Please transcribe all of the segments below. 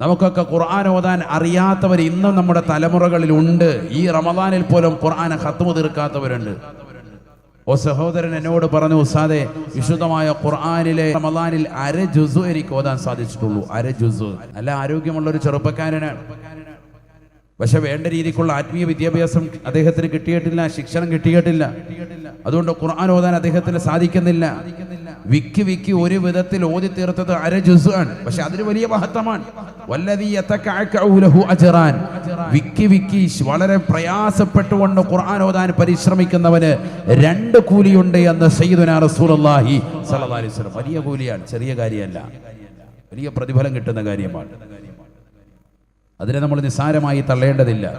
നമുക്കൊക്കെ ഖുർആൻ ഓതാൻ അറിയാത്തവർ ഇന്നും നമ്മുടെ തലമുറകളിൽ ഉണ്ട് ഈ റമദാനിൽ പോലും ഖുർആൻ ഹത്തുമ തീർക്കാത്തവരുണ്ട്. ഓ സഹോദരൻ എന്നോട് പറഞ്ഞു ഉസാദെ വിശുദ്ധമായ ഖുർആാനിലെ റമദാനിൽ അര ജുസു എനിക്ക് ഓതാൻ സാധിച്ചിട്ടുള്ളൂ. അര ജുസു നല്ല ആരോഗ്യമുള്ള ഒരു ചെറുപ്പക്കാരനാണ്. പക്ഷെ വേണ്ട രീതിക്കുള്ള ആത്മീയ വിദ്യാഭ്യാസം അദ്ദേഹത്തിന് കിട്ടിയിട്ടില്ല ശിക്ഷണം കിട്ടിയിട്ടില്ല. അതുകൊണ്ട് ഖുർആൻ ഓതാൻ അദ്ദേഹത്തിന് സാധിക്കുന്നില്ല. വിക്കി വിക്കി ഒരു വിധത്തിൽ ഓതി തീർത്തത് അര ജുസ് ആണ് പക്ഷെ അതിന് വലിയ മഹത്വമാണ്. അജ്റാൻ. വിക്കി വളരെ പ്രയാസപ്പെട്ടുകൊണ്ട് ഖുർആൻ ഓതാൻ പരിശ്രമിക്കുന്നവന് രണ്ട് കൂലിയുണ്ട് എന്ന് സയ്യിദുനാ റസൂലുള്ളാഹി അലൈഹി വസല്ലം. വലിയ കൂലിയാണ് ചെറിയ കാര്യമല്ല. വലിയ പ്രതിഫലം കിട്ടുന്ന കാര്യമാണ്. അതിനെ നമ്മൾ നിസ്സാരമായി തള്ളേണ്ടതില്ല.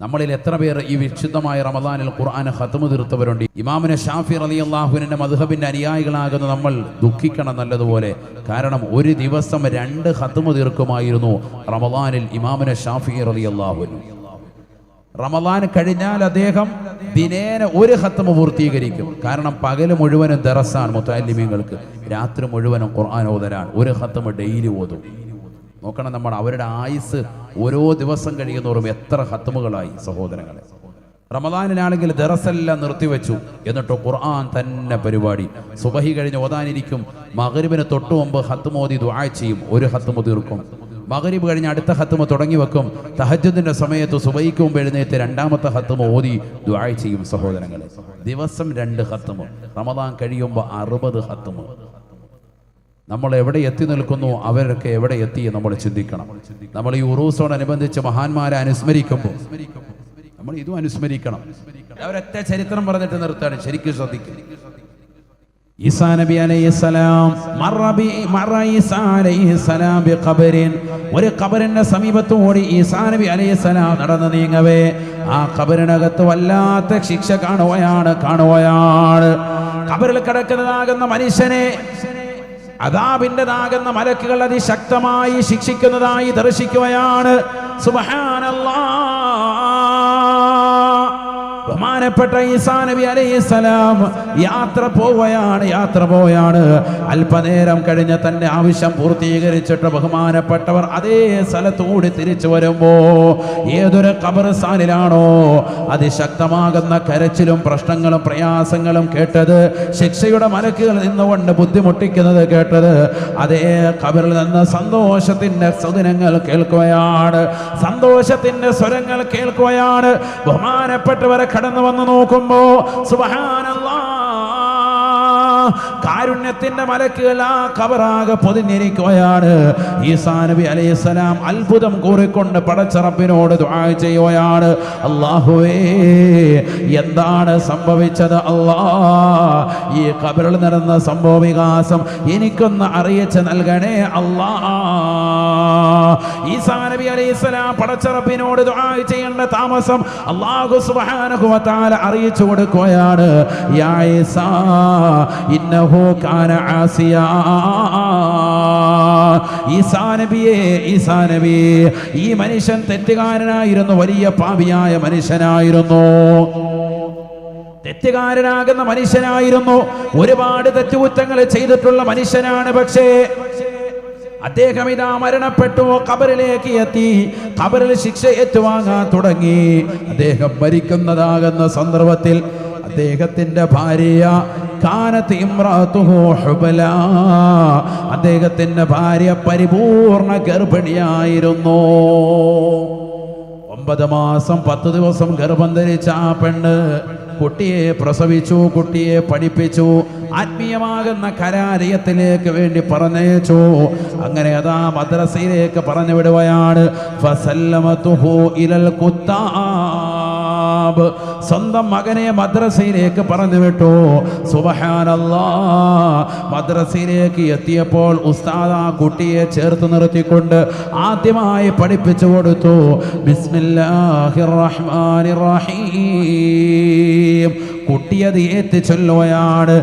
നമ്മളിൽ എത്ര പേർ ഈ വിശുദ്ധമായ റമദാനിൽ ഖുർആാനെ ഹത്തുമു തീർത്തവരുണ്ട്? ഇമാമിനെ ഷാഫി അലി അള്ളാഹുവിന്റെ മധുഹബിന്റെ അനുയായികളാകുന്ന നമ്മൾ ദുഃഖിക്കണം നല്ലതുപോലെ. കാരണം ഒരു ദിവസം രണ്ട് ഹത്തുമു തീർക്കുമായിരുന്നു റമദാനിൽ ഇമാമിനെ ഷാഫി അലി അള്ളാഹുവിന് റമദാൻ കഴിഞ്ഞാൽ അദ്ദേഹം ദിനേന ഒരു ഹത്തമ പൂർത്തീകരിക്കും. കാരണം പകൽ മുഴുവനും ദറസാണ് മുത്താലിമീങ്ങൾക്ക് രാത്രി മുഴുവനും ഖുർആൻ ഓതലാണ്. ഒരു ഹത്തമ ഡെയിലി ഓതും. നോക്കണം നമ്മൾ അവരുടെ ആയുസ് ഓരോ ദിവസം കഴിയുന്നവരും എത്ര ഹത്തുമുകളായി സഹോദരങ്ങളെ. റമദാനിലാണെങ്കിൽ ദറസെല്ലാം നിർത്തിവെച്ചു. എന്നിട്ട് ഖുർആൻ തന്നെ പരിപാടി. സുബഹി കഴിഞ്ഞ് ഓതാനിരിക്കും. മകരിബിന് തൊട്ടു മുമ്പ് ഹത്തുമോതി ദുആ ചെയ്യും. ഒരു ഹത്തുമ തീർക്കും. മകരിബ് കഴിഞ്ഞ് അടുത്ത ഹത്തുമ തുടങ്ങി വെക്കും. തഹജ്ജുദിന്റെ സമയത്ത് സുബൈക്ക് മുമ്പ് എഴുന്നേറ്റ് രണ്ടാമത്തെ ഹത്തുമ ഓതി ദുആ ചെയ്യും സഹോദരങ്ങളെ. ദിവസം രണ്ട് ഹത്തുമ റമദാൻ കഴിയുമ്പോൾ അറുപത് ഹത്തുമ നമ്മൾ എവിടെ എത്തി നിൽക്കുന്നു അവരൊക്കെ എവിടെ എത്തി നമ്മൾ ചിന്തിക്കണം. നമ്മൾ ഈ ഉറൂസോടനുബന്ധിച്ച് മഹാന്മാരെ അനുസ്മരിക്കുമ്പോൾ നമ്മൾ ഇതും അനുസ്മരിക്കണം. അവരൊറ്റ ചരിത്രം പറഞ്ഞിട്ട് നിർത്താണ് ശരിക്കും ശ്രദ്ധിക്കും ഈസാ നബി ഒരു ഖബറിന്റെ സമീപത്തോടി ഈസാ നബി നടന്നു നീങ്ങവേ. ആ ഖബറിനകത്ത് വല്ലാത്ത ശിക്ഷ കാണുകയാണ് കാണുകയാണ്. ഖബറിൽ കിടക്കുന്നതാകുന്ന മനുഷ്യനെ അതാബിന്റെതാകുന്ന മലക്കുകൾ അതിശക്തമായി ശിക്ഷിക്കുന്നതായി ദർശിക്കുകയാണ്. സുബ്ഹാനല്ലാ. ബഹുമാനപ്പെട്ട ഈസാ നബി അലൈഹിസ്സലാം യാത്ര പോവുകയാണ് യാത്ര പോവുകയാണ്. അല്പനേരം കഴിഞ്ഞ തന്റെ ആവശ്യം പൂർത്തീകരിച്ചിട്ട് ബഹുമാനപ്പെട്ടവർ അതേ സ്ഥലത്തൂടി തിരിച്ചു വരുമ്പോ ഏതൊരു ഖബർസ്ഥാനിലാണോ അതിശക്തമാകുന്ന കരച്ചിലും പ്രശ്നങ്ങളും പ്രയാസങ്ങളും കേട്ടത് ശിക്ഷയുടെ മലക്കുകൾ നിന്നുകൊണ്ട് ബുദ്ധിമുട്ടിക്കുന്നത് കേട്ടത് അതേ ഖബറിൽ നിന്ന് സന്തോഷത്തിന്റെ സുദിനങ്ങൾ കേൾക്കുകയാണ് സന്തോഷത്തിന്റെ സ്വരങ്ങൾ കേൾക്കുകയാണ്. ബഹുമാനപ്പെട്ടവരെ കടന്നു വന്ന് നോക്കുമ്പോ സുബഹാനല്ലാ കാരുണ്യത്തിന്റെ മലക്കുകൾ ആ കബറാകെ പൊതിഞ്ഞിരിക്കുകയാണ്. ഈസാ നബി അലൈഹിസ്സലാം അത്ഭുതം കൂറിക്കൊണ്ട് പടച്ചറപ്പിനോട് ദുആ ചെയ്യുകയാണ്. അള്ളാഹുവേ എന്താണ് സംഭവിച്ചത്? അല്ലാ ഈ കബറിൽ നടന്ന സംഭവ വികാസം എനിക്കൊന്ന് അറിയിച്ച് നൽകണേ. അല്ലാ ഈസാ നബി അലൈഹിസ്സലാം പടച്ചറപ്പിനോട് ദുആ ചെയ്യേണ്ട താമസം അള്ളാഹു സുബ്ഹാനഹു അറിയിച്ചു കൊടുക്കുകയാണ്. യാ ഈസാ ഇന്നഹു കാന ആസിയാ. ഈസാ നബിയെ ഈസാ നബി ഈ മനുഷ്യൻ തെറ്റുകാരനായിരുന്നു വലിയ പാപിയായ മനുഷ്യനായിരുന്നു. തെറ്റുകാരനാകുന്ന മനുഷ്യനായിരുന്നു. ഒരുപാട് തെറ്റുകുറ്റങ്ങൾ ചെയ്തിട്ടുള്ള മനുഷ്യനാണ് പക്ഷേ അദ്ദേഹം ഇതാ മരണപ്പെട്ടു കബറിലേക്ക് എത്തി കബറിൽ ശിക്ഷ ഏറ്റുവാങ്ങാൻ തുടങ്ങി. അദ്ദേഹം മരിക്കുന്നതാകുന്ന സന്ദർഭത്തിൽ അദ്ദേഹത്തിന്റെ ഭാര്യ അദ്ദേഹത്തിന്റെ ഭാര്യ പരിപൂർണ ഗർഭിണിയായിരുന്നു. ഒമ്പത് മാസം പത്ത് ദിവസം ഗർഭം ധരിച്ച ആ പെണ്ണ് കുട്ടിയെ പ്രസവിച്ചു കുട്ടിയെ പഠിപ്പിച്ചു ആത്മീയമാകുന്ന കരാലയത്തിലേക്ക് വേണ്ടി പറഞ്ഞയച്ചു. അങ്ങനെ അതാ മദ്രസയിലേക്ക് പറഞ്ഞു വിടുകയാണ് ഫസല്ലമതുഹു ഇലൽ കുത്താബ് സ്വന്തം മകനെ മദ്രസയിലേക്ക് പറഞ്ഞു വിട്ടു. സുബഹാനല്ലാ. മദ്രസയിലേക്ക് എത്തിയപ്പോൾ ഉസ്താദ് ആ കുട്ടിയെ ചേർത്ത് നിർത്തിക്കൊണ്ട് ആദ്യമായി പഠിപ്പിച്ചു കൊടുത്തു. ബിസ്മില്ലാഹിർ റഹ്മാനിർ റഹീം. കുട്ടിയത് ഏറ്റ് ചൊല്ലുകയാണ്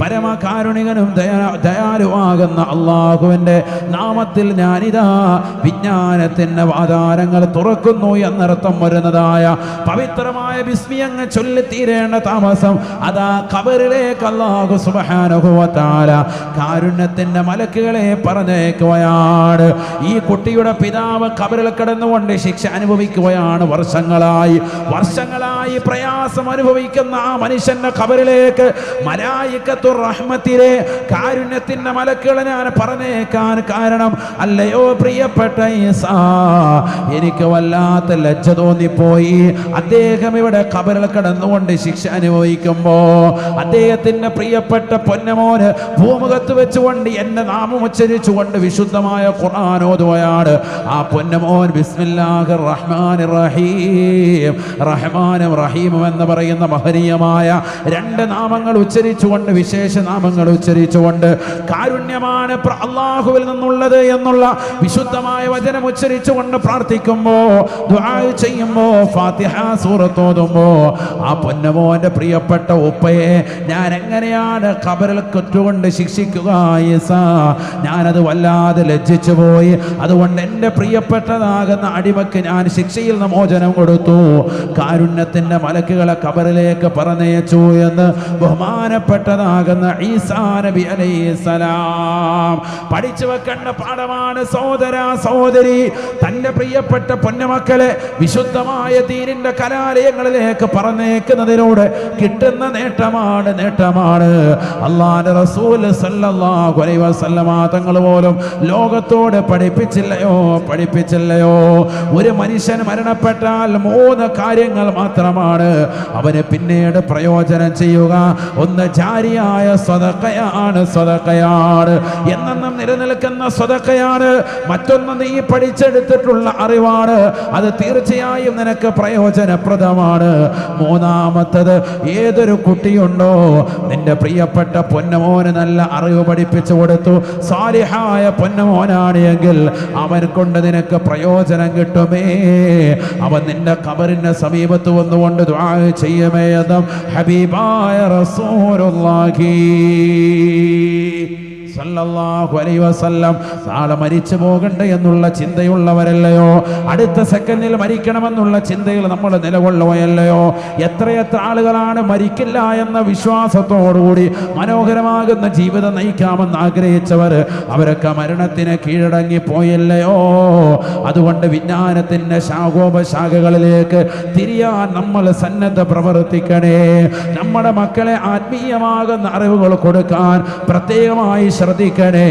പരമകാരുണികനും ദയാ- ദയാലുവാകുന്ന അള്ളാഹുവിന്റെ നാമത്തിൽ ഞാനിതാ വിജ്ഞാനത്തിന്റെ ആധാരങ്ങൾ തുറക്കുന്നു എന്നർത്ഥം വരുന്നതായ പവിത്രമായ ബിസ്മി അങ്ങ് ചൊല്ലിത്തീരേണ്ട താമസം അതാ കബറിലേക്ക് അള്ളാഹു സുബാനുഭവത്താല കാരുണ്യത്തിന്റെ മലക്കുകളെ പറഞ്ഞേക്കുകയാണ്. ഈ കുട്ടിയുടെ പിതാവ് കബറിൽ കിടന്നുകൊണ്ട് ശിക്ഷ അനുഭവിക്കുകയാണ് വർഷങ്ങളായി. വർഷങ്ങളായി പ്രയാസം അനുഭവിക്കുന്ന ആ മനുഷ്യന്റെ ഖബറിലേക്ക് മലായിക്കത്തു റഹ്മത്തിലെ കാരുണ്യത്തിന്റെ മലക്കുകളെ ഞാൻ പറഞ്ഞേക്കാൻ കാരണം അല്ലയോ പ്രിയപ്പെട്ട എനിക്ക് വല്ലാത്ത ലജ്ജ തോന്നിപ്പോയി. അദ്ദേഹം ഇവിടെ ഖബറിൽ കിടന്നുകൊണ്ട് ശിക്ഷ അനുഭവിക്കുമ്പോ അദ്ദേഹത്തിന്റെ പ്രിയപ്പെട്ട പൊന്നമോന് ഭൂമുഖത്ത് വെച്ചുകൊണ്ട് എന്റെ നാമം ഉച്ചരിച്ചുകൊണ്ട് വിശുദ്ധമായ ഖുർആൻ ഓതുകയാണ്. ആ പൊന്നമോൻ ബിസ്മില്ലാഹിർ റഹ്മാനിർ റഹീം. റഹ്മാനും റഹീമും എന്ന് പറയുന്ന മഹനീയമായ രണ്ട് നാമങ്ങൾ ഉച്ചരിച്ചുകൊണ്ട് വിശേഷ നാമങ്ങൾ ഉച്ചരിച്ചുകൊണ്ട് കാരുണ്യമാണ് അള്ളാഹുവിൽ നിന്നുള്ളത് എന്നുള്ള വിശുദ്ധമായ വചനം ഉച്ചരിച്ചുകൊണ്ട് പ്രാർത്ഥിക്കുമ്പോ ചെയ്യുമ്പോ ഫാത്തിഹ സൂറത്ത് ഓതുമ്പോ ആ പൊന്നമോന്റെ പ്രിയപ്പെട്ട ഉപ്പയെ ഞാൻ എങ്ങനെയാണ് കബറിൽ കൊറ്റുകൊണ്ട് ശിക്ഷിക്കുക ഞാനത് വല്ലാതെ ലജ്ജിച്ചു പോയി അതുകൊണ്ട് എന്റെ പ്രിയപ്പെട്ടതാകുന്ന അടിമക്ക് ഞാൻ ശിക്ഷയിൽ നിന്ന് മോചനം കൊടുത്തു. കാരുണ്യത്തിന്റെ മലക്കുകളെ കബറിലേക്ക് പറഞ്ഞയച്ചു എന്ന് ബഹുമാനപ്പെട്ടതാകുന്ന ഈസാ നബി സലാം പഠിച്ചു വെക്കേണ്ട പാഠമാണ് സഹോദര സഹോദരി. തന്റെ പ്രിയപ്പെട്ട പൊന്നമക്കളെ വിശുദ്ധമായ ദീനിന്റെ കലാലയങ്ങളിലേക്ക് പറഞ്ഞേക്കുന്നതിലൂടെ കിട്ടുന്ന നേട്ടമാണ് നേട്ടമാണ്. അള്ളാന്റെ റസൂൽ സല്ലല്ലാഹു അലൈഹി വസല്ലമ തങ്ങൾ പോലും ലോകത്തോട് പഠിപ്പിച്ചില്ലയോ പഠിപ്പിച്ചില്ലയോ. ഒരു മനുഷ്യൻ മരണപ്പെട്ടാൽ മൂന്ന് കാര്യങ്ങൾ മാത്രമാണ്. അവന് പിന്നീട് പ്രയോജനം ചെയ്യുക. ഒന്ന് ജാരിയായ സ്വതക്കയാണ് സ്വതക്കയാണ്. എന്നെന്നും നിലനിൽക്കുന്ന സ്വതക്കയാണ്. മറ്റൊന്ന് നീ പഠിച്ചെടുത്തിട്ടുള്ള അറിവാണ്. അത് തീർച്ചയായും നിനക്ക് പ്രയോജനപ്രദമാണ്. മൂന്നാമത്തത് ഏതൊരു കുട്ടിയുണ്ടോ നിന്റെ പ്രിയപ്പെട്ട പൊന്നമോന് നല്ല അറിവ് പഠിപ്പിച്ചു കൊടുത്തു. സാലിഹായ പൊന്നമോനാണ് എങ്കിൽ അവൻ കൊണ്ട് നിനക്ക് പ്രയോജനം കിട്ടുമേ. അവൻ നിന്റെ കബറിന്റെ സമീപത്ത് വന്നുകൊണ്ട് ദുആ ചെയ്യമേ എന്നും ഹബീബായ റസൂലുള്ളാഹി. സല്ലല്ലാഹു അലൈഹി വസല്ലം. നാളെ മരിച്ചു പോകണ്ട എന്നുള്ള ചിന്തയുള്ളവരല്ലയോ? അടുത്ത സെക്കൻഡിൽ മരിക്കണമെന്നുള്ള ചിന്തയിൽ നമ്മൾ നിലകൊള്ളുകയല്ലയോ? എത്രയെത്ര ആളുകളാണ് മരിക്കില്ല എന്ന വിശ്വാസത്തോടുകൂടി മനോഹരമാകുന്ന ജീവിതം നയിക്കാമെന്ന് ആഗ്രഹിച്ചവർ അവരൊക്കെ മരണത്തിന് കീഴടങ്ങി പോയല്ലയോ അതുകൊണ്ട് വിജ്ഞാനത്തിന്റെ ശാഖോപശാഖകളിലേക്ക് തിരിയാൻ നമ്മൾ സന്നദ്ധ പ്രവർത്തിക്കണേ. നമ്മുടെ മക്കളെ ആത്മീയമാകുന്ന അറിവുകൾ കൊടുക്കാൻ പ്രത്യേകമായി ശ്രദ്ധിക്കണേ.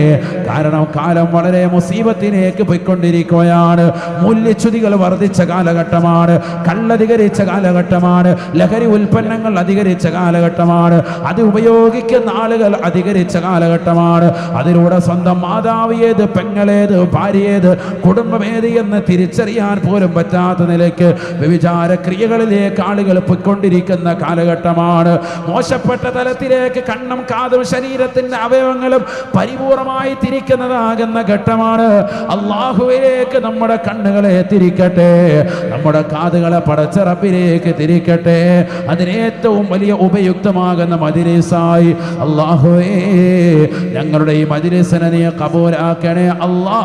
കാരണം കാലം വളരെ മുസീബത്തിലേക്ക് പോയിക്കൊണ്ടിരിക്കുകയാണ്. മൂല്യച്യുതികൾ വർദ്ധിച്ച കാലഘട്ടമാണ്. കള്ളധികരിച്ച കാലഘട്ടമാണ്. ലഹരി ഉൽപ്പന്നങ്ങൾ അധികരിച്ച കാലഘട്ടമാണ്. അത് ഉപയോഗിക്കുന്ന ആളുകൾ അധികരിച്ച കാലഘട്ടമാണ്. അതിലൂടെ സ്വന്തം മാതാവ് ഏത് പെങ്ങളേത് ഭാര്യയേത് കുടുംബമേത് എന്ന് തിരിച്ചറിയാൻ പോലും പറ്റാത്ത നിലയ്ക്ക് വ്യഭിചാര ക്രിയകളിലേക്ക് ആളുകൾ പൊയ്ക്കൊണ്ടിരിക്കുന്ന കാലഘട്ടമാണ്. മോശപ്പെട്ട തലത്തിലേക്ക് കണ്ണും കാതും ശരീരത്തിന്റെ അവയവങ്ങളും പരിപൂർണമായി തിരിക്കുന്നതാകുന്ന ഘട്ടമാണ്. അള്ളാഹുവിലേക്ക് നമ്മുടെ കണ്ണുകളെ തിരിക്കട്ടെ. നമ്മുടെ കാതുകളെ പടച്ചറപ്പിലേക്ക് തിരിക്കട്ടെ. അതിന് ഏറ്റവും വലിയ ഉപയുക്തമാകുന്ന മദിരസായി അള്ളാഹുവേ ഞങ്ങളുടെ ഈ മദിരസിനെ നീ കബൂലാക്കണേ അള്ളാ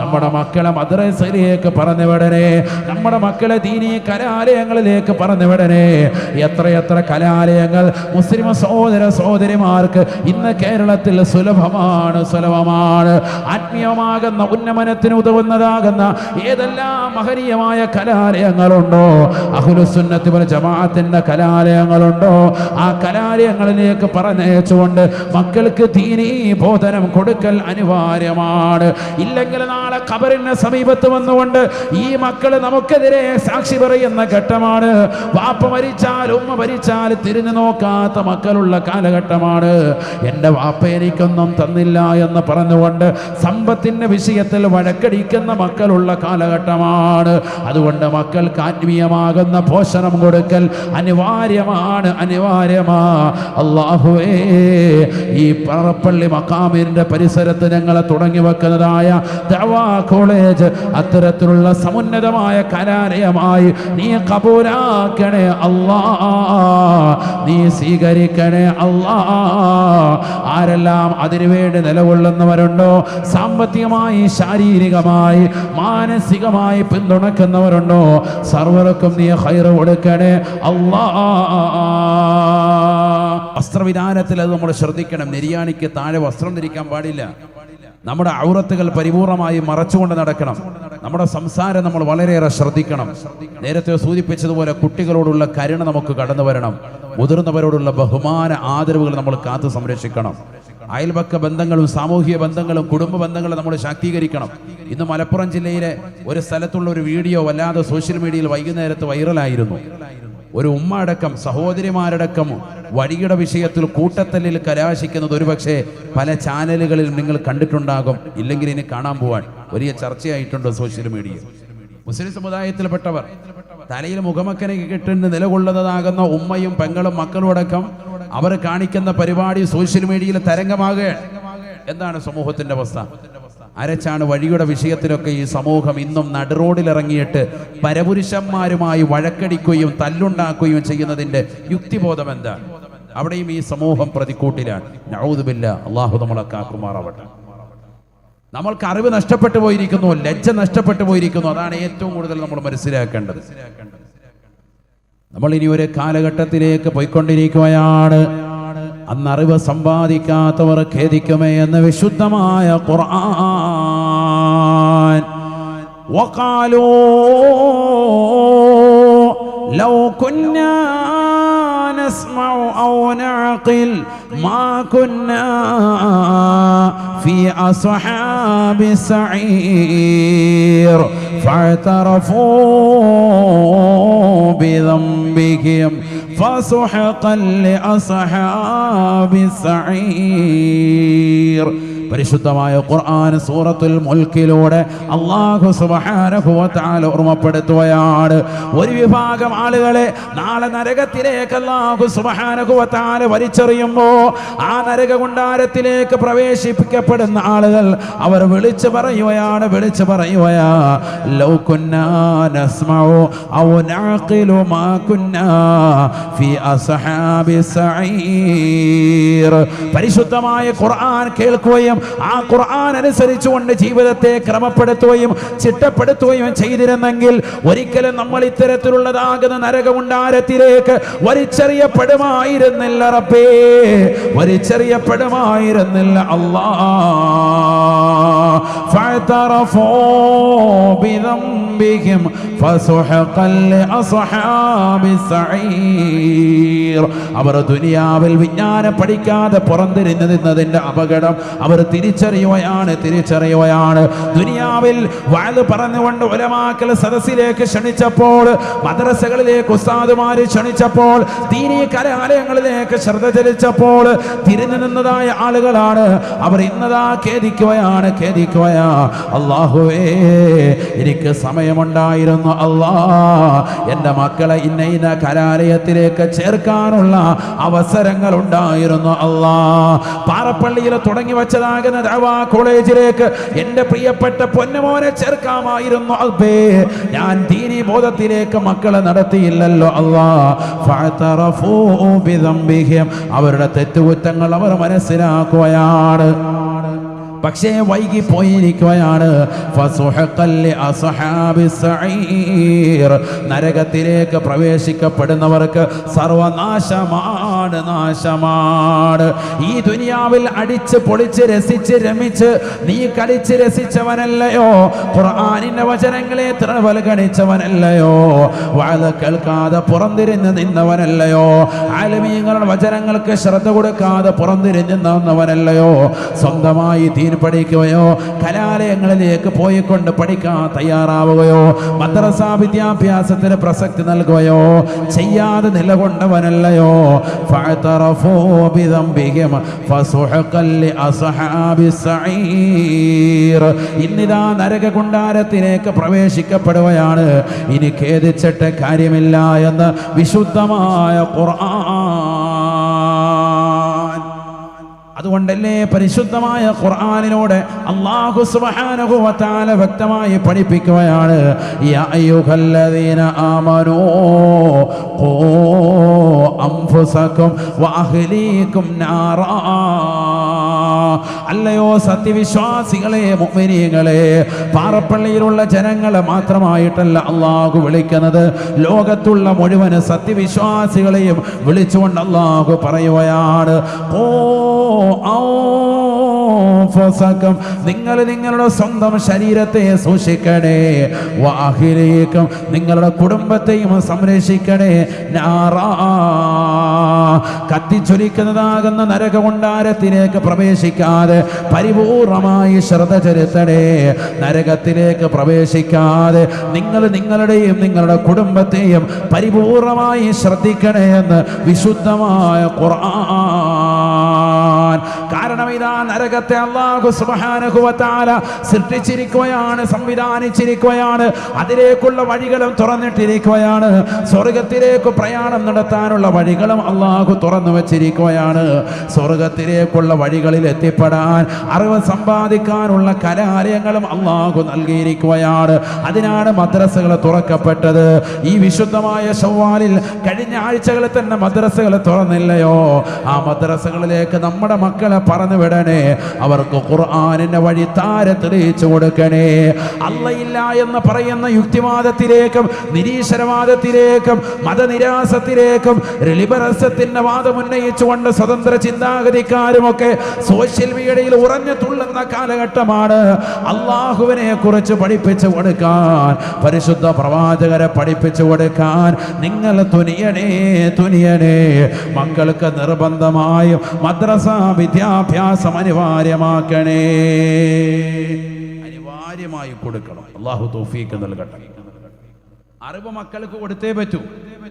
നമ്മുടെ മക്കളെ മദ്രസയിലേക്ക് പറഞ്ഞു വിടണേ. നമ്മുടെ മക്കളെ ദീനീ കലാലയങ്ങളിലേക്ക് പറഞ്ഞു വിടണേ. എത്രയെത്ര കലാലയങ്ങൾ മുസ്ലിം സഹോദര സഹോദരിമാർക്ക് ഇന്ന് കേരളത്തിൽ സുലഭമാണ് സുലഭമാണ്. ആത്മീയമാകുന്ന ഉന്നമനത്തിന് ഉതകുന്നതാകുന്ന ഏതെല്ലാം മഹനീയമായ കലാലയങ്ങളുണ്ടോ? അഹുലുസുന്നത്തി പോലെ ജമാഅത്തിന്റെ കലാലയങ്ങളുണ്ടോ? ആ കലാലയങ്ങളിലേക്ക് പറഞ്ഞയച്ചുകൊണ്ട് മക്കൾക്ക് തീനീ ബോധനം കൊടുക്കൽ അനിവാര്യമാണ്. ഇല്ലെങ്കിൽ നാളെ ഖബറിന് സമീപത്ത് വന്നുകൊണ്ട് ഈ മക്കൾ നമുക്കെതിരെ സാക്ഷി പറയുന്ന ഘട്ടമാണ്. വാപ്പ മരിച്ചാൽ ഉമ്മ മരിച്ചാൽ തിരിഞ്ഞു നോക്കാത്ത മക്കളുള്ള കാലഘട്ടമാണ്. എന്റെ വാപ്പ എനിക്കൊന്നും തന്നില്ല എന്ന് പറഞ്ഞുകൊണ്ട് സമ്പത്തിന്റെ വിഷയത്തിൽ വഴക്കടിക്കുന്ന മക്കളുള്ള കാലഘട്ടമാണ്. അതുകൊണ്ട് മക്കൾക്ക് ആത്മീയമാകുന്ന പോഷണം കൊടുക്കൽ അനിവാര്യമാണ് അനിവാര്യമാ. അള്ളാഹുവേ ഈ പറപ്പള്ളി മക്കാമിന്റെ പരിസരത്ത് ഞങ്ങളെ തുടങ്ങി വെക്കുന്നതായ ദവാ കോളേജ് അത്തരത്തിലുള്ള സമുന്നതമായ കലാലയമായി നീ കബൂലാക്കണേ അള്ളാ നീ സ്വീകരിക്കണേ അല്ലാ ആരെല്ലാം അതിനുവേണ്ടി നിലകൊള്ളുന്നവരുണ്ടോ? സാമ്പത്തികമായി ശാരീരികമായി മാനസികമായി പിന്തുണക്കുന്നവരുണ്ടോ? സർവർക്കും നീ ഹൈറ് കൊടുക്കണേ. അള്ളാ വസ്ത്രവിധാനത്തിൽ അത് നമ്മൾ ശ്രദ്ധിക്കണം. നെരിയാണിക്ക് താഴെ വസ്ത്രം ധരിക്കാൻ പാടില്ല. നമ്മുടെ ഔറത്തുകൾ പരിപൂർണമായി മറച്ചുകൊണ്ട് നടക്കണം. നമ്മുടെ സംസാരം നമ്മൾ വളരെയേറെ ശ്രദ്ധിക്കണം. നേരത്തെ സൂചിപ്പിച്ചതുപോലെ കുട്ടികളോടുള്ള കരുണ നമുക്ക് കടന്നു വരണം. മുതിർന്നവരോടുള്ള ബഹുമാന ആദരവുകൾ നമ്മൾ കാത്തു സംരക്ഷിക്കണം. അയൽപക്ക ബന്ധങ്ങളും സാമൂഹിക ബന്ധങ്ങളും കുടുംബ ബന്ധങ്ങളും നമ്മൾ ശാക്തീകരിക്കണം. ഇന്ന് മലപ്പുറം ജില്ലയിലെ ഒരു സ്ഥലത്തുള്ള ഒരു വീഡിയോ വല്ലാതെ സോഷ്യൽ മീഡിയയിൽ വൈകുന്നേരത്ത് വൈറലായിരുന്നു. ഒരു ഉമ്മ അടക്കം സഹോദരിമാരടക്കം വഴിയുടെ വിഷയത്തിൽ കൂട്ടത്തല്ലിൽ കലാശിക്കുന്നത് ഒരുപക്ഷെ പല ചാനലുകളിൽ നിങ്ങൾ കണ്ടിട്ടുണ്ടാകും. ഇല്ലെങ്കിൽ ഇനി കാണാൻ പോവാൻ. വലിയ ചർച്ചയായിട്ടുണ്ട് സോഷ്യൽ മീഡിയ മുസ്ലിം സമുദായത്തിൽപ്പെട്ടവർ തലയിൽ മുഖമക്കനെ കിട്ടുന്ന നിലകൊള്ളുന്നതാകുന്ന ഉമ്മയും പെങ്ങളും മക്കളും അടക്കം അവർ കാണിക്കുന്ന പരിപാടി സോഷ്യൽ മീഡിയയിൽ തരംഗമാകുക എന്താണ് സമൂഹത്തിന്റെ അവസ്ഥ? അരച്ചാണ് വഴിയുടെ വിഷയത്തിലൊക്കെ ഈ സമൂഹം ഇന്നും നടുറോഡിലിറങ്ങിയിട്ട് പരപുരുഷന്മാരുമായി വഴക്കടിക്കുകയും തല്ലുണ്ടാക്കുകയും ചെയ്യുന്നതിന്റെ യുക്തിബോധം എന്താണ് അവിടെയും ഈ സമൂഹം പ്രതിക്കൂട്ടിലാണ്. നൗദുബില്ല അള്ളാഹു നമ്മളെ കാക്കുമാറാവട്ടെ. നമ്മൾക്ക് അറിവ് നഷ്ടപ്പെട്ടു പോയിരിക്കുന്നു ലജ്ജ നഷ്ടപ്പെട്ടു പോയിരിക്കുന്നു. അതാണ് ഏറ്റവും കൂടുതൽ നമ്മൾ മനസ്സിലാക്കേണ്ടത്. നമ്മൾ ഇനി ഒരു കാലഘട്ടത്തിലേക്ക് പോയിക്കൊണ്ടിരിക്കുകയാണ്. അന്ന് അറിവ് സമ്പാദിക്കാത്തവർ ഖേദിക്കുമേ എന്ന് വിശുദ്ധമായ ഖുർആൻ وقالوا لو كنا نسمع أو نعقل ما كنا في أصحاب السعير فاعترفوا بذنبهم فسحقا لأصحاب السعير. പരിശുദ്ധമായ ഖുർആൻ സൂറത്തുൽ മുൽക്കിലൂടെ അള്ളാഹു സുബ്ഹാനഹു വ തആല ഓർമ്മപ്പെടുത്തുകയാണ്. ഒരു വിഭാഗം ആളുകളെ നാളെ നരകത്തിലേക്ക് അള്ളാഹു സുബ്ഹാനഹു വ തആല വലിച്ചെറിയുമ്പോൾ ആ നരക കുണ്ടാരത്തിലേക്ക് പ്രവേശിപ്പിക്കപ്പെടുന്ന ആളുകൾ അവർ വിളിച്ചു പറയുകയാണ് വിളിച്ചു പറയുകയാ പരിശുദ്ധമായ ഖുർആൻ കേൾക്കുകയും ആ ഖുർആൻ അനുസരിച്ചുകൊണ്ട് ജീവിതത്തെ ക്രമപ്പെടുത്തുകയും ചിട്ടപ്പെടുത്തുകയും ചെയ്തിരുന്നെങ്കിൽ ഒരിക്കലും നമ്മൾ ഇത്തരത്തിലുള്ളതാകുന്ന നരകമുണ്ടാരത്തിലേക്ക് വലിച്ചെറിയപ്പെടുമായിരുന്നില്ല റബ്ബേ. വലിച്ചെറിയപ്പെടുമായിരുന്നില്ല അല്ലാ فاعترفوا بذنبهم فسحقا لأصحاب السعير അവർ ദുനിയാവിൽ വിജ്ഞാനം പഠിക്കാതെ പുറന്തിരിഞ്ഞു നിന്നതിന്റെ അപകടം അവർ തിരിച്ചറിയുകയാണ് തിരിച്ചറിയുകയാണ് ദുനിയാവിൽ വാത് പറഞ്ഞുകൊണ്ട് ഒലമാക്കൽ സദസ്സിലേക്ക് ക്ഷണിച്ചപ്പോൾ മദ്രസകളിലേക്ക് ഉസ്താദുമാര് ക്ഷണിച്ചപ്പോൾ ദീനീ കലാലയങ്ങളിലേക്ക് ശ്രദ്ധ ചലിച്ചപ്പോൾ തിരിഞ്ഞു നിന്നതായ ആളുകളാണ് അവർ ഇന്നതാ ഖേദിക്കുകയാണ് ഖേദിക്കുകയാ അള്ളാഹുവേ എനിക്ക് സമയമുണ്ടായിരുന്നു അള്ളാ എന്റെ മക്കളെ ഇന്ന ഇന്ന കലാലയത്തിലേക്ക് ചേർക്കാനുള്ള അവസരങ്ങൾ ഉണ്ടായിരുന്നു അള്ളാ പാറപ്പള്ളിയിൽ തുടങ്ങി വച്ചതാകുന്ന ദവാ കോളേജിലേക്ക് എന്റെ പ്രിയപ്പെട്ട പൊന്നുമോനെ ചേർക്കാമായിരുന്നു അബ്ബേ. ഞാൻ ദീനി ബോധത്തിലേക്ക് മക്കളെ നടത്തിയില്ലല്ലോ ബിദംബിഹിം. അവരുടെ തെറ്റുകുറ്റങ്ങൾ അവർ മനസ്സിലാക്കുകയാണ്. പക്ഷേ വൈകി പോയിരിക്കുകയാണ്. നരകത്തിലേക്ക് പ്രവേശിക്കപ്പെടുന്നവർക്ക് സർവനാശമാണ് നാശമാണ്. ഈ ദുനിയാവിൽ അടിച്ച് പൊളിച്ച് രസിച്ച് രമിച്ച് നീ കളിച്ച് രസിച്ചവനല്ലയോ? ഖുർആാനിന്റെ വചനങ്ങളെ ത്രിവൽഗണിച്ചവനല്ലയോ വാഴ കേൾക്കാതെ പുറന്തിരിഞ്ഞ് നിന്നവനല്ലയോ? ആലമീങ്ങളുടെ വചനങ്ങൾക്ക് ശ്രദ്ധ കൊടുക്കാതെ പുറന്തിരിഞ്ഞ് നിന്നവനല്ലയോ? സ്വന്തമായി ദീൻ പഠിക്കുകയോ കലാലയങ്ങളിലേക്ക് പോയിക്കൊണ്ട് പഠിക്കാൻ തയ്യാറാവുകയോ മദ്രസ വിദ്യാഭ്യാസത്തിന് പ്രസക്തി നൽകുകയോ ചെയ്യാതെ നിലകൊണ്ടവനല്ലയോ. ഇന്നിതാ നരക കുണ്ടാരത്തിലേക്ക് പ്രവേശിക്കപ്പെടുകയാണ് ഇനി ഖേദിച്ചിട്ട് കാര്യമില്ല എന്ന് വിശുദ്ധമായ ഖുർആൻ അതുകൊണ്ടല്ലേ പരിശുദ്ധമായ ഖുർആാനിനോട് അള്ളാഹു സുബ്ഹാനഹു വ വ്യക്തമായി പഠിപ്പിക്കുകയാണ് ആമനോ നാറാ. അല്ലയോ സത്യവിശ്വാസികളെ മുഅ്മിനീങ്ങളെ പാറപ്പള്ളിയിലുള്ള ജനങ്ങളെ മാത്രമായിട്ടല്ല അള്ളാഹു വിളിക്കുന്നത്. ലോകത്തുള്ള മുഴുവൻ സത്യവിശ്വാസികളെയും വിളിച്ചുകൊണ്ട് അള്ളാഹു പറയുകയാണ് ഓ ഔഫസകം നിങ്ങൾ നിങ്ങളുടെ സ്വന്തം ശരീരത്തെ സൂക്ഷിക്കണേ വാഹിലേക്കും നിങ്ങളുടെ കുടുംബത്തെയും സംരക്ഷിക്കണേ നാറാ കത്തിച്ചൊലിക്കുന്നതാകുന്ന നരകകൊണ്ടാരത്തിലേക്ക് പ്രവേശിക്കാതെ പരിപൂർണമായി ശ്രദ്ധ ചെലുത്തണേ. നരകത്തിലേക്ക് പ്രവേശിക്കാതെ നിങ്ങൾ നിങ്ങളുടെയും നിങ്ങളുടെ കുടുംബത്തെയും പരിപൂർണമായി ശ്രദ്ധിക്കണേ എന്ന് വിശുദ്ധമായ ഖുർആൻ. കാരണം ഇതാ നരകത്തെ അള്ളാഹു തആല സൃഷ്ടിച്ചിരിക്കുകയാണ് സംവിധാനിച്ചിരിക്കുകയാണ് അതിലേക്കുള്ള വഴികളും തുറന്നിട്ടിരിക്കുകയാണ് സ്വർഗത്തിലേക്ക് പ്രയാണം നടത്താനുള്ള വഴികളും അള്ളാഹു തുറന്നു വച്ചിരിക്കുകയാണ്. സ്വർഗത്തിലേക്കുള്ള വഴികളിൽ എത്തിപ്പെടാൻ അറിവ് സമ്പാദിക്കാനുള്ള കലാലയങ്ങളും അള്ളാഹു നൽകിയിരിക്കുകയാണ്. അതിനാണ് മദ്രസകൾ തുറക്കപ്പെട്ടത്. ഈ വിശുദ്ധമായ ഷവ്വാലിൽ കഴിഞ്ഞ ആഴ്ചകളിൽ തന്നെ മദ്രസകൾ തുറന്നില്ലയോ? ആ മദ്രസകളിലേക്ക് നമ്മുടെ മക്കളെ പറഞ്ഞു വിടണേ. അവർക്ക് ഖുർആാനിന്റെ വഴി താരെ തെളിയിച്ചു കൊടുക്കണേ. അല്ലയില്ല എന്ന് പറയുന്ന യുക്തിവാദത്തിലേക്കും നിരീശ്വരവാദത്തിലേക്കും മതനിരാസത്തിലേക്കും ലിബറസത്തിന്റെ വാദം ഉന്നയിച്ചുകൊണ്ട് സ്വതന്ത്ര ചിന്താഗതിക്കാരുമൊക്കെ സോഷ്യൽ മീഡിയയിൽ ഉറഞ്ഞു തുള്ളുന്ന കാലഘട്ടമാണ് അള്ളാഹുവിനെ കുറിച്ച് പഠിപ്പിച്ചു കൊടുക്കാൻ പരിശുദ്ധ പ്രവാചകരെ പഠിപ്പിച്ചു കൊടുക്കാൻ. നിങ്ങൾ തുനിയണേ തുനിയണേ. മക്കൾക്ക് നിർബന്ധമായും മദ്രസ വിദ്യാഭ്യാസം അനിവാര്യമാക്കണേ അനിവാര്യമായി കൊടുക്കണം. അള്ളാഹു തോഫീക്ക് നൽകട്ടെ. അറിവ് മക്കൾക്ക് കൊടുത്തേ പറ്റൂ.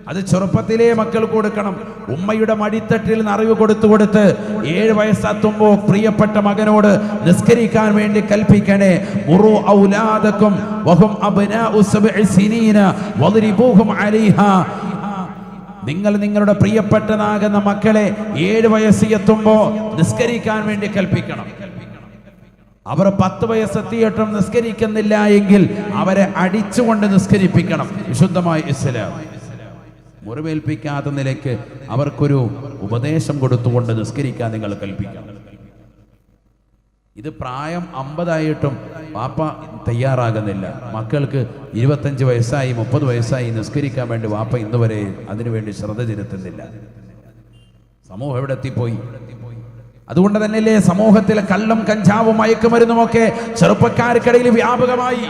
അത് ചെറുപ്പത്തിലേ മക്കൾക്ക് കൊടുക്കണം. ഉമ്മയുടെ മടിത്തട്ടിൽ നിന്ന് അറിവ് കൊടുത്തു കൊടുത്ത് ഏഴ് വയസ്സെത്തുമ്പോൾ പ്രിയപ്പെട്ട മകനോട് നിസ്കരിക്കാൻ വേണ്ടി കൽപ്പിക്കണേ. മുറു ഔലാദക്കും വഹും സിനീന നിങ്ങൾ നിങ്ങളുടെ പ്രിയപ്പെട്ടതാകുന്ന മക്കളെ ഏഴ് വയസ്സ് എത്തുമ്പോ നിസ്കരിക്കാൻ വേണ്ടി കൽപ്പിക്കണം. അവർ പത്ത് വയസ്സെത്തിയിട്ടും നിസ്കരിക്കുന്നില്ല എങ്കിൽ അവരെ അടിച്ചുകൊണ്ട് നിസ്കരിപ്പിക്കണം. വിശുദ്ധമായി ഇസ്ലാം. മുറിവേൽപ്പിക്കാത്ത നിലയ്ക്ക് അവർക്കൊരു ഉപദേശം കൊടുത്തുകൊണ്ട് നിസ്കരിക്കാൻ നിങ്ങൾ കൽപ്പിക്കണം. ഇത് പ്രായം അമ്പതായിട്ടും വാപ്പ തയ്യാറാകുന്നില്ല. മക്കൾക്ക് ഇരുപത്തഞ്ച് വയസ്സായി മുപ്പത് വയസ്സായി നിസ്കരിക്കാൻ വേണ്ടി വാപ്പ ഇന്ന് വരെ അതിനുവേണ്ടി ശ്രദ്ധ ചെലുത്തുന്നില്ല. സമൂഹം എവിടെ എത്തിപ്പോയി? അതുകൊണ്ട് തന്നെയല്ലേ സമൂഹത്തിലെ കള്ളും കഞ്ചാവും മയക്കുമരുന്നുമൊക്കെ ചെറുപ്പക്കാർക്കിടയിൽ വ്യാപകമായി.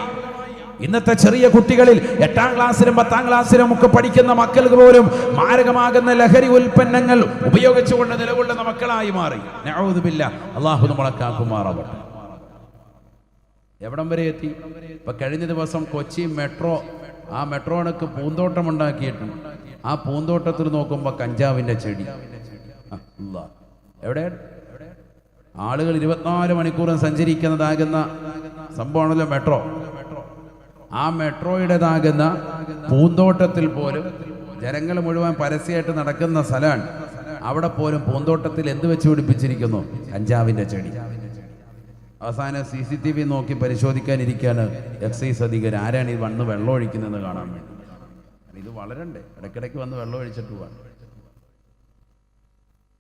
ഇന്നത്തെ ചെറിയ കുട്ടികളിൽ എട്ടാം ക്ലാസ്സിലും പത്താം ക്ലാസ്സിലും ഒക്കെ പഠിക്കുന്ന മക്കൾക്ക് പോലും മാരകമാകുന്ന ലഹരി ഉൽപ്പന്നങ്ങൾ ഉപയോഗിച്ചുകൊണ്ട് നിലകൊള്ളുന്ന മക്കളായി മാറി. നഅൂദുബില്ലാ. അള്ളാഹു നമ്മളെ എവിടം വരെ എത്തി? ഇപ്പൊ കഴിഞ്ഞ ദിവസം കൊച്ചി മെട്രോ ആ മെട്രോണക്ക് പൂന്തോട്ടം ഉണ്ടാക്കിയിട്ടുണ്ട്. ആ പൂന്തോട്ടത്തിൽ നോക്കുമ്പോൾ കഞ്ചാവിന്റെ ചെടി. എവിടെ? ആളുകൾ ഇരുപത്തിനാല് മണിക്കൂറും സഞ്ചരിക്കുന്നതാകുന്ന സംഭവമാണല്ലോ മെട്രോ. ആ മെട്രോയുടേതാകുന്ന പൂന്തോട്ടത്തിൽ പോലും ജനങ്ങൾ മുഴുവൻ പരസ്യമായിട്ട് നടക്കുന്ന സ്ഥലമാണ്. അവിടെ പോലും പൂന്തോട്ടത്തിൽ എന്ത് വെച്ച് പിടിപ്പിച്ചിരിക്കുന്നു? കഞ്ചാവിന്റെ ചെടി. അവസാനം സി സി ടി വി നോക്കി പരിശോധിക്കാനിരിക്കുകയാണ് എക്സൈസ് അധികർ. ആരാണ് ഈ വന്ന് വെള്ളം ഒഴിക്കുന്നതെന്ന് കാണാൻ വേണ്ടി? ഇത് വളരണ്ടേ. ഇടയ്ക്കിടയ്ക്ക് വന്ന് വെള്ളം ഒഴിച്ചിട്ട് പോവാൻ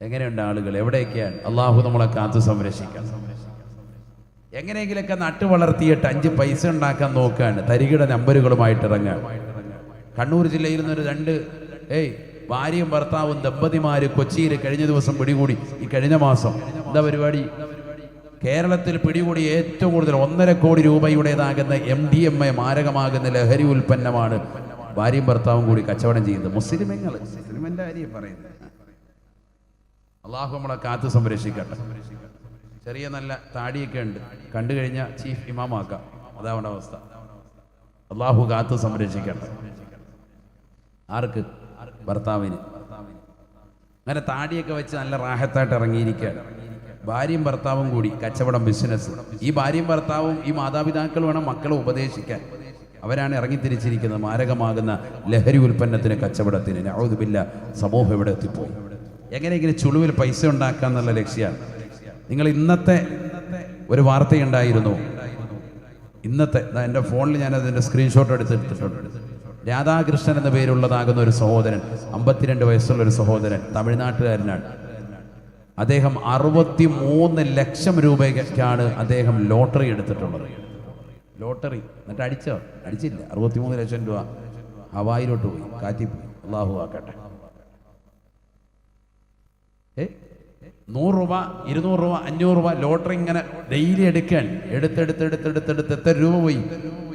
എങ്ങനെയുണ്ട് ആളുകൾ? എവിടെയൊക്കെയാണ്? അള്ളാഹു നമ്മളെ കാത്തു സംരക്ഷിക്കാൻ. എങ്ങനെയെങ്കിലൊക്കെ നട്ടു വളർത്തിയിട്ട് അഞ്ച് പൈസ ഉണ്ടാക്കാൻ നോക്കുകയാണ് തരികിട നമ്പറുകളുമായിട്ട് ഇറങ്ങുക കണ്ണൂർ ജില്ലയിൽ നിന്നൊരു രണ്ട് ഏയ് ഭാര്യയും ഭർത്താവും ദമ്പതിമാര് കൊച്ചിയിൽ കഴിഞ്ഞ ദിവസം പിടികൂടി. ഈ കഴിഞ്ഞ മാസം എന്താ പരിപാടി? കേരളത്തിൽ പിടികൂടി ഏറ്റവും കൂടുതൽ ഒന്നര കോടി രൂപയുടേതാകുന്ന എം ഡി എം എ മാരകമാകുന്ന ലഹരി ഉൽപ്പന്നമാണ് ഭാര്യയും ഭർത്താവും കൂടി കച്ചവടം ചെയ്യുന്നത്. മുസ്ലിമങ്ങൾ മുസ്ലിമിന്റെ കാര്യം പറയുന്നത്. അള്ളാഹു നമ്മളെ കാത്തു സംരക്ഷിക്കട്ടെ. ചെറിയ നല്ല താടിയൊക്കെ ഉണ്ട്. കണ്ടു കഴിഞ്ഞാൽ ചീഫ് ഇമാമാക്കാം. അതാവണ അവസ്ഥ. അള്ളാഹു കാത്തു സംരക്ഷിക്കട്ടെ. ആർക്ക്? ഭർത്താവിന്. അങ്ങനെ താടിയൊക്കെ വെച്ച് നല്ല റാഹത്തായിട്ട് ഇറങ്ങിയിരിക്കുകയാണ് ഭാര്യയും ഭർത്താവും കൂടി കച്ചവടം ബിസിനസ് ഈ ഭാര്യയും ഭർത്താവും ഈ മാതാപിതാക്കൾ വേണം മക്കളെ ഉപദേശിക്കാൻ. അവരാണ് ഇറങ്ങിത്തിരിച്ചിരിക്കുന്നത് മാരകമാകുന്ന ലഹരി ഉൽപ്പന്നത്തിന് കച്ചവടത്തിന്. നൗദുബില്ല സമൂഹം ഇവിടെ എത്തിപ്പോയി? എങ്ങനെയെങ്കിലും ചുളുവിൽ പൈസ ഉണ്ടാക്കുക എന്നുള്ള ലക്ഷ്യമാണ് നിങ്ങൾ ഇന്നത്തെ ഒരു വാർത്തയുണ്ടായിരുന്നു. ഇന്നത്തെ എന്റെ ഫോണിൽ ഞാൻ അതിന്റെ സ്ക്രീൻഷോട്ട് എടുത്തിട്ടുണ്ട്. രാധാകൃഷ്ണൻ എന്ന പേരുള്ളതാകുന്ന ഒരു സഹോദരൻ അമ്പത്തിരണ്ട് വയസ്സുള്ള ഒരു സഹോദരൻ തമിഴ്നാട്ടുകാരനാണ്. അദ്ദേഹം അറുപത്തി മൂന്ന് ലക്ഷം രൂപയ്ക്കാണ് അദ്ദേഹം ലോട്ടറി എടുത്തിട്ടുള്ളത്. ലോട്ടറി എന്നിട്ട് അടിച്ചോ? അടിച്ചില്ല. അറുപത്തി മൂന്ന് ലക്ഷം രൂപ ഹവായിലോട്ട് പോയി കാറ്റിപ്പോയി അള്ളാഹു ആക്കട്ടെ. ഏ? നൂറ് രൂപ ഇരുന്നൂറ് രൂപ അഞ്ഞൂറ് രൂപ ലോട്ടറി ഇങ്ങനെ ഡെയിലി എടുക്കാൻ എടുത്തെടുത്ത് എടുത്തെടുത്തെടുത്ത് എത്ര രൂപ പോയി?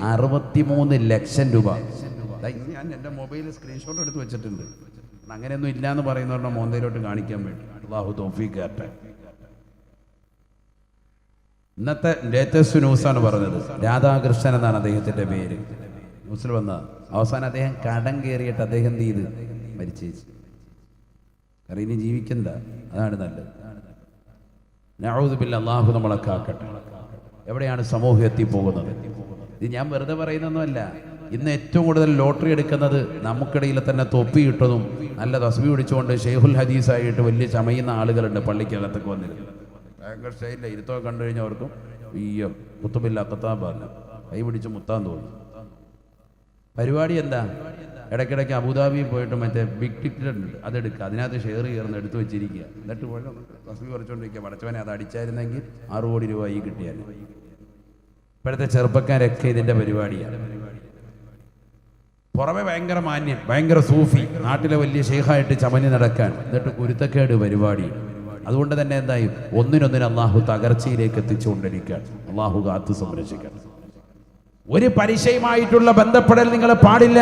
അറുപത്തിമൂന്ന് ലക്ഷം രൂപ. ഞാൻ എന്റെ മൊബൈൽ സ്ക്രീൻഷോട്ട് എടുത്ത് വെച്ചിട്ടുണ്ട്. അങ്ങനെയൊന്നും ഇല്ല എന്ന് പറയുന്നവരുടെ മോന്തയിലോട്ട് കാണിക്കാൻ വേണ്ടി. അള്ളാഹു തോഫീക്ക് ആട്ടെ ഇന്നത്തെ ലേറ്റസ്റ്റ് ന്യൂസാണ് പറഞ്ഞത്. രാധാകൃഷ്ണൻ എന്നാണ് അദ്ദേഹത്തിന്റെ പേര്. ന്യൂസിൽ വന്ന അവസാനം അദ്ദേഹം കടം കയറിയിട്ട് അദ്ദേഹം എന്ത് ചെയ്ത്? മരിച്ചേച്ചു കാരണം ഇനി ജീവിക്കണ്ട. അതാണ് നല്ലത്. നഅൂദുബില്ല അള്ളാഹു നമ്മളെ കാക്കട്ടെ. എവിടെയാണ് സമൂഹം എത്തിപ്പോകുന്നത്? ഇത് ഞാൻ വെറുതെ പറയുന്നൊന്നുമല്ല. ഇന്ന് ഏറ്റവും കൂടുതൽ ലോട്ടറി എടുക്കുന്നത് നമുക്കിടയിൽ തന്നെ തൊപ്പി ഇട്ടതും നല്ല തസ്ബി പിടിച്ചുകൊണ്ട് ഷെയ്ഖുൽ ഹദീസായിട്ട് വലിയ ചമയുന്ന ആളുകളുണ്ട് പള്ളിക്കകത്തൊക്കെ വന്നിരുന്നത് ഭയങ്കര സ്റ്റൈലില്ല ഇരുത്തൊക്കെ കണ്ടു കഴിഞ്ഞവർക്കും അയ്യോ കുത്തുബില്ല കത്താബല്ല കൈ പിടിച്ച് മുത്താൻ തോന്നി. പരിപാടി എന്താ? ഇടയ്ക്കിടയ്ക്ക് അബുദാബിയിൽ പോയിട്ട് മറ്റേ ബിഗ് ടിക്കറ്റ് ഉണ്ട്. അതെടുക്കുക. അതിനകത്ത് ഷെയർ ചേർന്ന് എടുത്തു വെച്ചിരിക്കുക. എന്നിട്ട് പോലെ തസ്മി കുറച്ചുകൊണ്ടിരിക്കുക. പടച്ചവനെ അത് അടിച്ചായിരുന്നെങ്കിൽ ആറ് കോടി രൂപ ഈ കിട്ടിയാൽ ഇപ്പോഴത്തെ ചെറുപ്പക്കാരൊക്കെ ഇതിന്റെ പരിപാടിയാണ്. പുറമെ ഭയങ്കര മാന്യം ഭയങ്കര സൂഫി നാട്ടിലെ വലിയ ഷെയ്ഖായിട്ട് ചമഞ്ഞ് നടക്കാൻ. എന്നിട്ട് കുരുത്തക്കേട് പരിപാടി. അതുകൊണ്ട് തന്നെ എന്തായി? ഒന്നിനൊന്നിന് അള്ളാഹു തകർച്ചയിലേക്ക് എത്തിച്ചുകൊണ്ടിരിക്കുകയാണ്. അള്ളാഹു കാത്തു സംരക്ഷിക്കണം. ഒരു പലിശയുമായിട്ടുള്ള ബന്ധപ്പെടൽ നിങ്ങൾ പാടില്ല.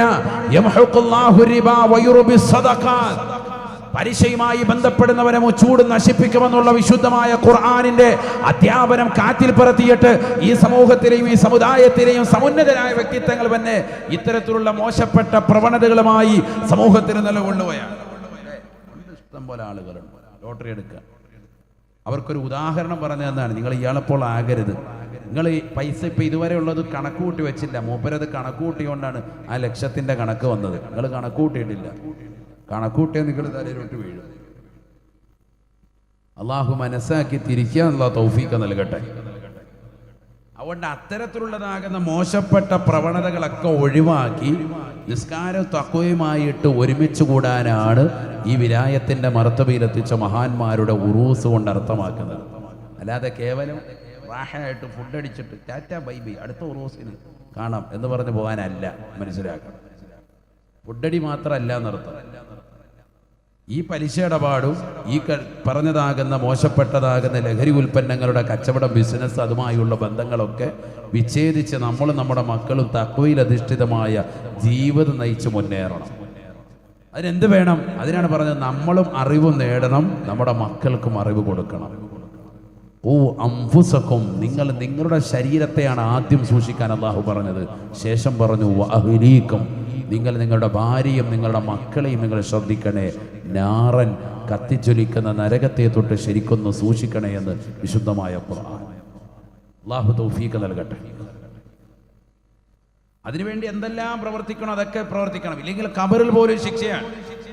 പരിശയുമായി ബന്ധപ്പെടുന്നവരെ ചൂട് നശിപ്പിക്കുമെന്നുള്ള വിശുദ്ധമായ ഖുർആാനിന്റെ അധ്യാപനം കാറ്റിൽ പറത്തിയിട്ട് ഈ സമൂഹത്തിലെയും ഈ സമുദായത്തിലെയും സമുന്നതരായ വ്യക്തിത്വങ്ങൾ തന്നെ ഇത്തരത്തിലുള്ള മോശപ്പെട്ട പ്രവണതകളുമായി സമൂഹത്തിന് നിലകൊള്ളുകയാണ് പോലെ ആളുകളുണ്ട്. ലോട്ടറി എടുക്കുക. അവർക്കൊരു ഉദാഹരണം പറഞ്ഞു തന്നാണ് നിങ്ങൾ ഇയാളെപ്പോൾ ആകരുത്. നിങ്ങൾ പൈസ ഇപ്പം ഇതുവരെ ഉള്ളത് കണക്ക് കൂട്ടി വെച്ചില്ല. മൂപ്പരത് കണക്ക് കൂട്ടിയോണ്ടാണ് ആ ലക്ഷത്തിന്റെ കണക്ക് വന്നത്. നിങ്ങൾ കണക്ക് കൂട്ടിയിട്ടില്ല. കണക്ക് കൂട്ടിയാൽ നിങ്ങൾ തലയിലോട്ട് വീഴും. അള്ളാഹു മനസ്സാക്കി തിരിക്കാനുള്ള തൗഫീക്ക് നൽകട്ടെ. അതുകൊണ്ട് അത്തരത്തിലുള്ളതാകുന്ന മോശപ്പെട്ട പ്രവണതകളൊക്കെ ഒഴിവാക്കി നിസ്കാരം തക്കവയുമായിട്ട് ഒരുമിച്ച് കൂടാനാണ് ഈ വിലായത്തിന്റെ മർത്തബയിലെത്തിച്ച മഹാന്മാരുടെ ഉറൂസ് കൊണ്ട് അർത്ഥമാക്കുന്നത്. അല്ലാതെ കേവലം റാഹയായിട്ട് ഫുഡ് അടിച്ചിട്ട് ടാറ്റ ബൈ ബൈ അടുത്ത ഉറൂസിന് കാണാം എന്ന് പറഞ്ഞ് പോകാനല്ല മനസ്സിലാക്കണം ഫുഡടി മാത്രമല്ല എന്നർത്ഥം. ഈ പലിശ ഇടപാടും ഈ പറഞ്ഞതാകുന്ന മോശപ്പെട്ടതാകുന്ന ലഹരി ഉൽപ്പന്നങ്ങളുടെ കച്ചവടം ബിസിനസ് അതുമായുള്ള ബന്ധങ്ങളൊക്കെ വിച്ഛേദിച്ച് നമ്മൾ നമ്മുടെ മക്കളും തക്വയിലധിഷ്ഠിതമായ ജീവിതം നയിച്ച് മുന്നേറണം. അതിനെന്ത് വേണം? അതിനാണ് പറഞ്ഞത് നമ്മളും അറിവ് നേടണം നമ്മുടെ മക്കൾക്കും അറിവ് കൊടുക്കണം. ഓ അംഫുസക്കും നിങ്ങൾ നിങ്ങളുടെ ശരീരത്തെയാണ് ആദ്യം സൂക്ഷിക്കാൻ അള്ളാഹു പറഞ്ഞത്. ശേഷം പറഞ്ഞു അഹ്ലീക്കും. നിങ്ങൾ നിങ്ങളുടെ ഭാര്യയും നിങ്ങളുടെ മക്കളെയും നിങ്ങൾ ശ്രദ്ധിക്കണേ. നാറൻ കത്തിച്ചൊലിക്കുന്ന നരകത്തെ തൊട്ട് ശരിക്കൊന്ന് സൂക്ഷിക്കണേ എന്ന് വിശുദ്ധമായ ഖുർആൻ. അള്ളാഹു തൗഫീക്ക് നൽകട്ടെ. അതിനുവേണ്ടി എന്തെല്ലാം പ്രവർത്തിക്കണം അതൊക്കെ പ്രവർത്തിക്കണം. ഇല്ലെങ്കിൽ കബറിൽ പോലും ശിക്ഷയാണ്.